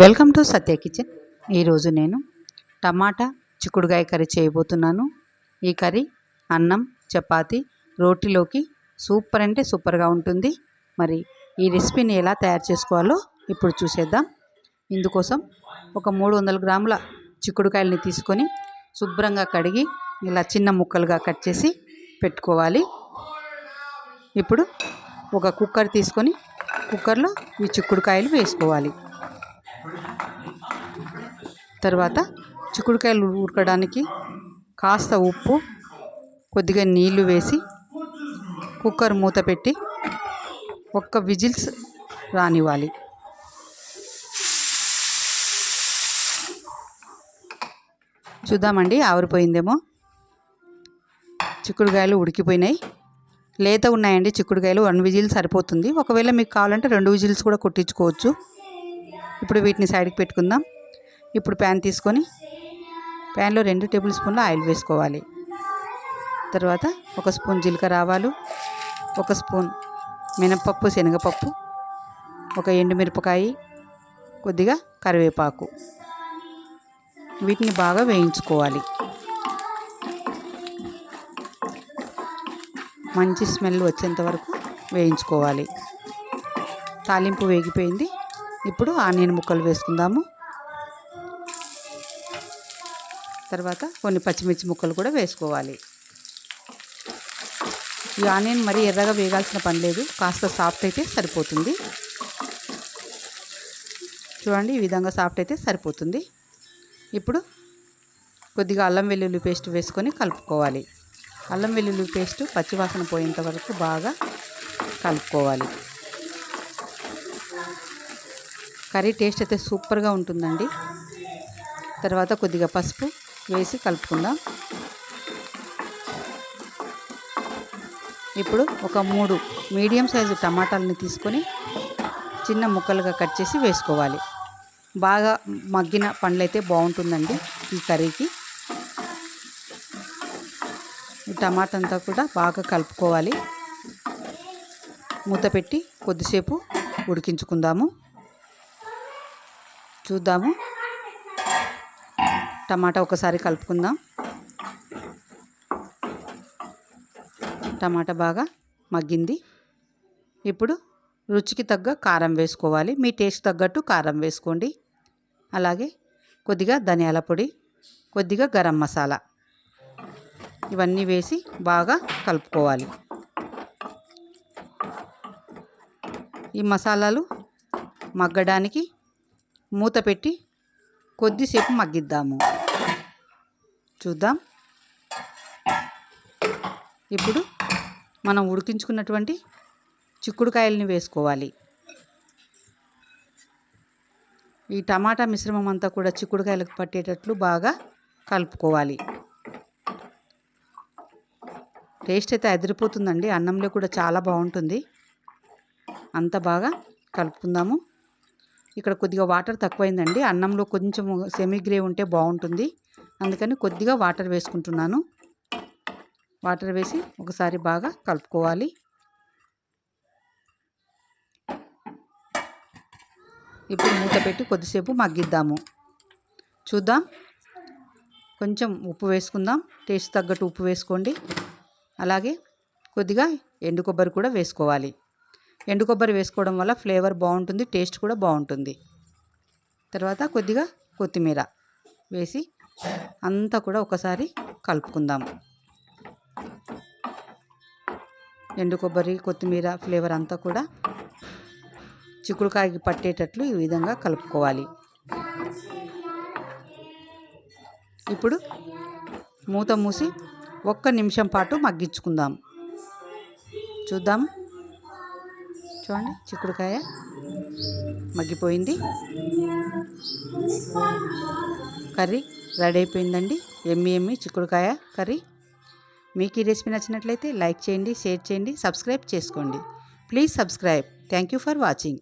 Welcome to Satya kitchen. ఈరోజు నేను టమాటా చిక్కుడుగాయ కర్రీ చేయబోతున్నాను. ఈ కర్రీ అన్నం చపాతి రోటీలోకి సూపర్ అంటే సూపర్గా ఉంటుంది. మరి ఈ రెసిపీని ఎలా తయారు చేసుకోవాలో ఇప్పుడు చూసేద్దాం. ఇందుకోసం ఒక మూడు వందల గ్రాముల చిక్కుడుకాయలని తీసుకొని శుభ్రంగా కడిగి ఇలా చిన్న ముక్కలుగా కట్ చేసి పెట్టుకోవాలి. ఇప్పుడు ఒక కుక్కర్ తీసుకొని కుక్కర్లో ఈ చిక్కుడుకాయలు వేసుకోవాలి. తర్వాత చిక్కుడుకాయలు ఉడకడానికి కాస్త ఉప్పు కొద్దిగా నీళ్ళు వేసి కుక్కర్ మూత పెట్టి ఒక్క విజిల్స్ రానివ్వాలి. చూద్దామండి ఆవిరిపోయిందేమో. చిక్కుడుకాయలు ఉడికిపోయినాయి. లేత ఉన్నాయండి చిక్కుడుకాయలు వన్ విజిల్ సరిపోతుంది. ఒకవేళ మీకు కావాలంటే రెండు విజిల్స్ కూడా కొట్టించుకోవచ్చు. ఇప్పుడు వీటిని సైడ్కి పెట్టుకుందాం. ఇప్పుడు ప్యాన్ తీసుకొని ప్యాన్లో రెండు టేబుల్ స్పూన్ల ఆయిల్ వేసుకోవాలి. తర్వాత ఒక స్పూన్ జీలకర్ర ఆవాలు ఒక స్పూన్ మినపప్పు శనగపప్పు ఒక ఎండుమిరపకాయ కొద్దిగా కరివేపాకు. వీటిని బాగా వేయించుకోవాలి. మంచి స్మెల్ వచ్చేంత వరకు వేయించుకోవాలి. తాలింపు వేగిపోయింది. ఇప్పుడు ఆనియన్ ముక్కలు వేసుకుందాము. తర్వాత కొన్ని పచ్చిమిర్చి ముక్కలు కూడా వేసుకోవాలి. ఈ ఆనియన్ మరీ ఎర్రగా వేగాల్సిన పని లేదు. కాస్త సాఫ్ట్ అయితే సరిపోతుంది. చూడండి ఈ విధంగా సాఫ్ట్ అయితే సరిపోతుంది. ఇప్పుడు కొద్దిగా అల్లం వెల్లుల్లి పేస్ట్ వేసుకొని కలుపుకోవాలి. అల్లం వెల్లుల్లి పేస్ట్ పచ్చివాసన పోయేంత వరకు బాగా కలుపుకోవాలి. కర్రీ టేస్ట్ అయితే సూపర్గా ఉంటుందండి. తర్వాత కొద్దిగా పసుపు వేసి కలుపుకుందాం. ఇప్పుడు ఒక మూడు మీడియం సైజు టమాటాలని తీసుకొని చిన్న ముక్కలుగా కట్ చేసి వేసుకోవాలి. బాగా మగ్గిన పండ్లైతే బాగుంటుందండి ఈ కర్రీకి. టమాటా అంతా కూడా బాగా కలుపుకోవాలి. మూత పెట్టి కొద్దిసేపు ఉడికించుకుందాము. చూద్దాము. టమాటా ఒకసారి కలుపుకుందాం. టమాటా బాగా మగ్గింది. ఇప్పుడు రుచికి తగ్గ కారం వేసుకోవాలి. మీ టేస్ట్ తగ్గట్టు కారం వేసుకోండి. అలాగే కొద్దిగా ధనియాల పొడి కొద్దిగా గరం మసాలా ఇవన్నీ వేసి బాగా కలుపుకోవాలి. ఈ మసాలాలు మగ్గడానికి మూత పెట్టి కొద్దిసేపు మగ్గిద్దాము. చూద్దాం. ఇప్పుడు మనం ఉడికించుకున్నటువంటి చిక్కుడుకాయలని వేసుకోవాలి. ఈ టమాటా మిశ్రమం అంతా కూడా చిక్కుడుకాయలకు పట్టేటట్లు బాగా కలుపుకోవాలి. టేస్ట్ అయితే అదిరిపోతుందండి. అన్నంలో కూడా చాలా బాగుంటుంది. అంత బాగా కలుపుకుందాము. ఇక్కడ కొద్దిగా వాటర్ తక్కువైందండి. అన్నంలో కొంచెం సెమీ గ్రేవ్ ఉంటే బాగుంటుంది. అందుకని కొద్దిగా వాటర్ వేసుకుంటున్నాను. వాటర్ వేసి ఒకసారి బాగా కలుపుకోవాలి. ఇప్పుడు మూత పెట్టి కొద్దిసేపు మగ్గిద్దాము. చూద్దాం. కొంచెం ఉప్పు వేసుకుందాం. టేస్ట్ తగ్గట్టు ఉప్పు వేసుకోండి. అలాగే కొద్దిగా ఎండు కొబ్బరి కూడా వేసుకోవాలి. ఎండు కొబ్బరి వేసుకోవడం వల్ల ఫ్లేవర్ బాగుంటుంది టేస్ట్ కూడా బాగుంటుంది. తర్వాత కొద్దిగా కొత్తిమీర వేసి అంతా కూడా ఒకసారి కలుపుకుందాం ఎండు కొబ్బరి కొత్తిమీర ఫ్లేవర్ అంతా కూడా చిక్కుడుకాయకి పట్టేటట్లు ఈ విధంగా కలుపుకోవాలి. ఇప్పుడు మూత మూసి ఒక్క నిమిషం పాటు మగ్గించుకుందాం. చూద్దాం. చూడండి చిక్కుడుకాయ మగ్గిపోయింది. కర్రీ రెడీ అయిపోయిందండి. ఎమ్మి ఎమ్మి చిక్కుడుకాయ కర్రీ. మీకు ఈ రెసిపీ నచ్చినట్లయితే లైక్ చేయండి షేర్ చేయండి సబ్స్క్రైబ్ చేసుకోండి. Please subscribe. Thank you for watching.